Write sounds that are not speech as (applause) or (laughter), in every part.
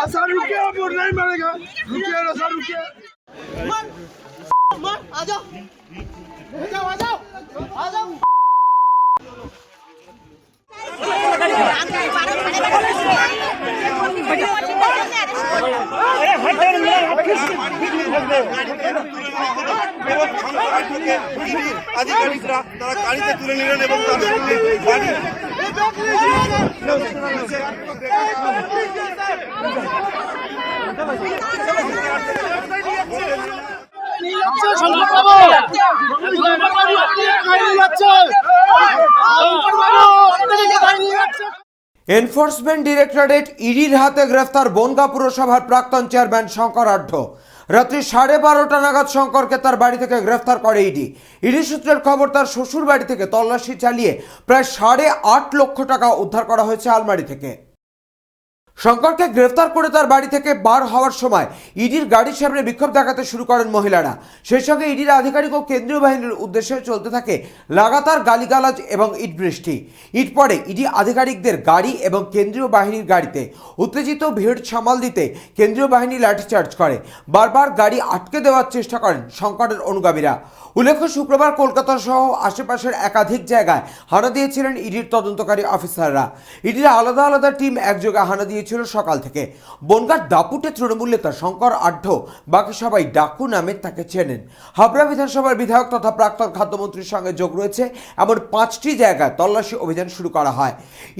ऐसा रुके अब और नहीं मरेगा रुके ऐसा रुके আধিকারিকরা তারা গাড়িতে তুলে নিলেন এবং তাদের গাড়ি এনফোর্সমেন্ট ডিরেক্টরেট ইডির হাতে গ্রেফতার বনগা পুরসভার প্রাক্তন চেয়ারম্যান শঙ্কর আঢ্য। রাত্রি সাড়ে বারোটা নাগাদ শঙ্করকে তার বাড়ি থেকে গ্রেফতার করে ইডি। ইডি সূত্রের খবর, তার শ্বশুর বাড়ি থেকে তল্লাশি চালিয়ে প্রায় সাড়ে আট লক্ষ টাকা উদ্ধার করা হয়েছে আলমারি থেকে। শঙ্করকে গ্রেফতার করে তার বাড়ি থেকে বার হওয়ার সময় ইডির গাড়ির সামনে বিক্ষোভ দেখাতে শুরু করেন মহিলারা। সেই সঙ্গে ইডির আধিকারিক ও কেন্দ্রীয় বাহিনীর উদ্দেশ্যে চলতে থাকে লাগাতার গালিগালাজ এবং ইট বৃষ্টি ইট পরে ইডি আধিকারিকদের গাড়ি এবং কেন্দ্রীয় বাহিনীর গাড়িতে। উত্তেজিত ভিড় সামাল দিতে কেন্দ্রীয় বাহিনী লাঠিচার্জ করে। বারবার গাড়ি আটকে দেওয়ার চেষ্টা করেন শঙ্করের অনুগামীরা। উল্লেখ্য, শুক্রবার কলকাতা সহ আশেপাশের একাধিক জায়গায় হানা দিয়েছিলেন ইডির তদন্তকারী অফিসাররা। ইডির আলাদা আলাদা টিম একযোগে হানা দিয়েছিল সকাল থেকে। বনগার দাপুটে তৃণমূল নেতা শঙ্কর আঢ্য, বাকি সবাই ডাকু নামে তাকে চেনেন। হাবড়া বিধানসভার বিধায়ক তথা প্রাক্তন খাদ্যমন্ত্রীর সঙ্গে যোগ রয়েছে এমন পাঁচটি জায়গায় তল্লাশি অভিযান শুরু করা হয়।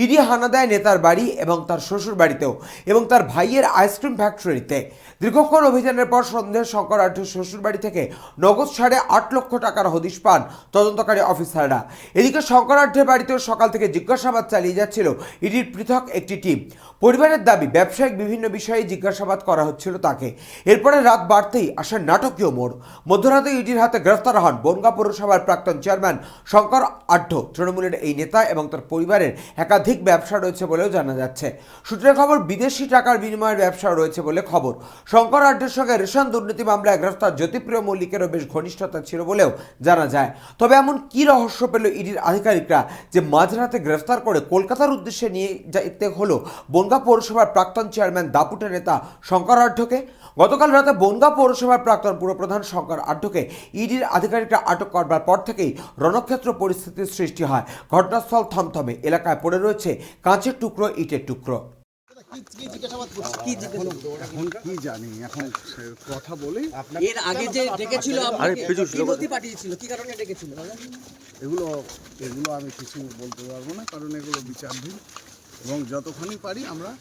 ইডি হানা দেয় নেতার বাড়ি এবং তার শ্বশুর বাড়িতেও এবং তার ভাইয়ের আইসক্রিম ফ্যাক্টরিতে। দীর্ঘক্ষণ অভিযানের পর সন্ধ্যায় শঙ্কর আঢ্যের শ্বশুর বাড়ি থেকে নগদ সাড়ে আট লক্ষ টাকার হদিশ পান তদন্তকারী অফিসাররা। এদিকে শঙ্কর আঢ্যের বাড়িতেও সকাল থেকে জিজ্ঞাসাবাদ চালিয়ে যাচ্ছিল ইডির পৃথক একটি টিম। পরিবারের দাবি, ব্যবসায়িক বিভিন্ন বিষয়ে জিজ্ঞাসাবাদ করা হচ্ছিল তাকে। এরপরে রাত বাড়তেই আসেন নাটকীয় মোড়। মধ্যরাতে ইডির হাতে গ্রেফতার হন বনগা পৌরসভার প্রাক্তন চেয়ারম্যান শঙ্কর আঢ্য তৃণমূলের এই নেতা এবং তার পরিবারের একাধিক ব্যবসা রয়েছে বলেও জানা যাচ্ছে। সূত্রের খবর, বিদেশি টাকার বিনিময়ের ব্যবসা রয়েছে বলে খবর। শঙ্কর আঢ্যের সঙ্গে রেশন দুর্নীতি মামলায় গ্রেফতার জ্যোতিপ্রিয় মল্লিকেরও বেশ ঘনিষ্ঠতা ছিল বলেও জানা যায়। তবে এমন কি রহস্য পেল ইডির আধিকারিকরা যে মাঝরাতে গ্রেফতার করে কলকাতার উদ্দেশ্যে নিয়ে যেতে হলো বনগা পৌরসভার প্রাক্তন চেয়ারম্যান দাপুটে নেতা শঙ্কর আঢ্যকে গতকাল রাতে বনগা পৌরসভার প্রাক্তন পুরপ্রধান শঙ্কর আঢ্যকে ইডির আধিকারিকরা আটক করবার পর থেকেই রণক্ষেত্র পরিস্থিতির সৃষ্টি হয়। ঘটনাস্থল থমথমে এলাকায় পড়ে রয়েছে কাঁচের টুকরো ইটের টুকরো। এখন কি জানি এখন কথা বলি। এর আগে যে ডেকেছিল আপনাকে কি নথি পাঠিয়েছিল কি কারণে ডেকেছিল? এগুলো এগুলো আমি কিছু বলতে পারব না কারণ এগুলো বিচারধীন। এবং যতখানি পারি আমরা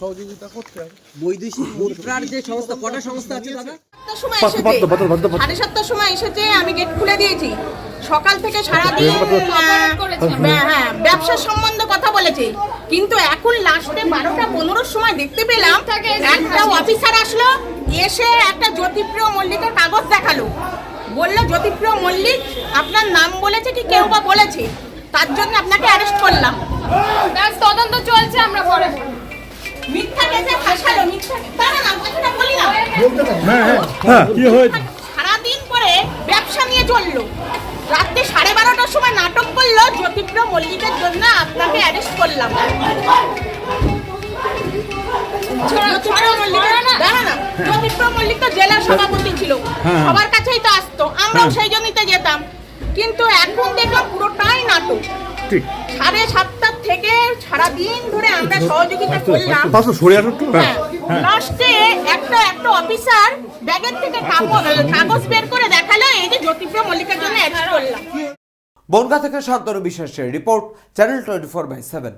সহযোগিতা করতে হবে। বৈদেশিক (coughs) মুদ্রার যে সংস্থা কটা সংস্থা আছে দাদা? সাড়ে সাতটার সময় এসেছে আমি গেট খুলে দিয়েছি। সকাল থেকে সারাদিন হ্যাঁ ব্যবসা সম্বন্ধে কথা বলেছে। কিন্তু এখন লাস্টে বারোটা পনেরোর সময় দেখতে পেলাম একটা অফিসার আসলো এসে একটা জ্যোতিপ্রিয় মল্লিকের কাগজ দেখাল। বলল জ্যোতিপ্রিয় মল্লিক আপনার নাম বলেছে কি কেউ বা বলেছে? তার জন্য আপনাকে অ্যারেস্ট করলাম। তদন্ত চলছে আমরা পরে মিথ্যা কেসে ফাঁসালো মিথ্যা দাঁড়া না কথাটা বলি না। সারাদিন পরে ব্যবসা নিয়ে চলল। রাত্রে সাড়ে বারোটার সময় নাটক করল জ্যোতিপ্র মল্লিকের জন্য আপনাকে অ্যারেস্ট করলাম। জ্যোতিপ্রিয় জ্যোতিপ্রিয় মল্লিক তো জেলার সভাপতি ছিল। সবার কাছেই তো আসতো। আমরাও সেই জন্যই তো যেতাম। কিন্তু এখন দেখলাম পুরোটাই নাটক। ঠিক। সাড়ে সাতটার থেকে সারাদিন ধরে আমরা সহযোগিতা করলাম। হ্যাঁ। লাস্টে একটা একটা অফিসার ব্যাগের থেকে কাগজ বের করে দেখাল এই যে জ্যোতিপ্রিয় মল্লিকের জন্য অ্যারেস্ট করলাম। বনগা থেকে শান্তনু বিশ্বাসের report channel twenty four by seven.